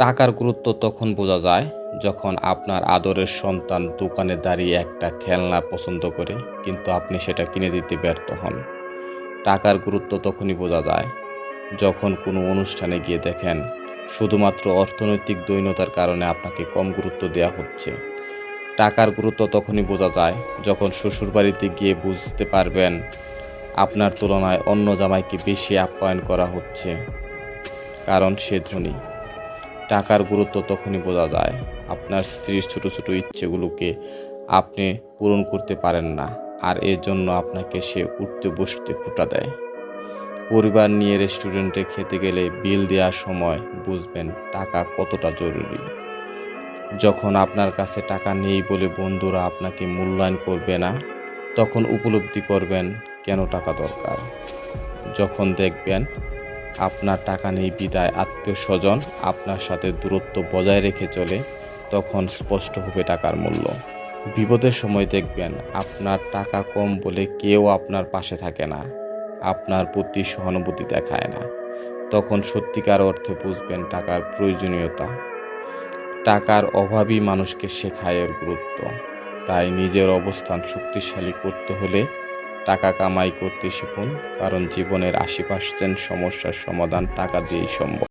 টাকার গুরুত্ব তখন বোঝা যায় যখন আপনার আদরের সন্তান দোকানে দাঁড়িয়ে একটা খেলনা পছন্দ করে, কিন্তু আপনি সেটা কিনে দিতে ব্যর্থ হন। টাকার গুরুত্ব তখনই বোঝা যায় যখন কোনো অনুষ্ঠানে গিয়ে দেখেন শুধুমাত্র অর্থনৈতিক দৈন্যতার কারণে আপনাকে কম গুরুত্ব দেওয়া হচ্ছে। টাকার গুরুত্ব তখনই বোঝা যায় যখন শ্বশুরবাড়িতে গিয়ে বুঝতে পারবেন আপনার তুলনায় অন্য জামাইকে বেশি আপ্যায়ন করা হচ্ছে, কারণ সে ধনী। টাকার গুরুত্ব তখনই বোঝা যায়। আপনার স্ত্রীর ছোট ছোট ইচ্ছেগুলোকে আপনি পূরণ করতে পারেন না আর এর জন্য আপনাকে সে উঠতে বসতে খুঁটা দেয়। পরিবার নিয়ে রেস্টুরেন্টে খেতে গেলে বিল দেওয়ার সময় বুঝবেন টাকা কতটা জরুরি। যখন আপনার কাছে টাকা নেই বলে বন্ধুরা আপনাকে মূল্যায়ন করবে না, তখন উপলব্ধি করবেন কেন টাকা দরকার। যখন দেখবেন আপনার টাকা নেই, বিদায় আত্মীয় স্বজন আপনার সাথে দূরত্ব বজায় রেখে চলে, তখন স্পষ্ট হবে টাকার মূল্য। বিপদের সময় দেখবেন আপনার টাকা কম বলে কেউ আপনার পাশে থাকে না, আপনার প্রতি সহানুভূতি দেখায় না। তখন সত্যিকার অর্থে বুঝবেন টাকার প্রয়োজনীয়তা। টাকার অভাবই মানুষকে শেখায় এর গুরুত্ব। তাই নিজের অবস্থান শক্তিশালী করতে হলে টাকা কামাই করতে শিখুন কারণ জীবনের আশি পার্সেন্ট সমস্যার সমাধান টাকা দিয়েই সম্ভব।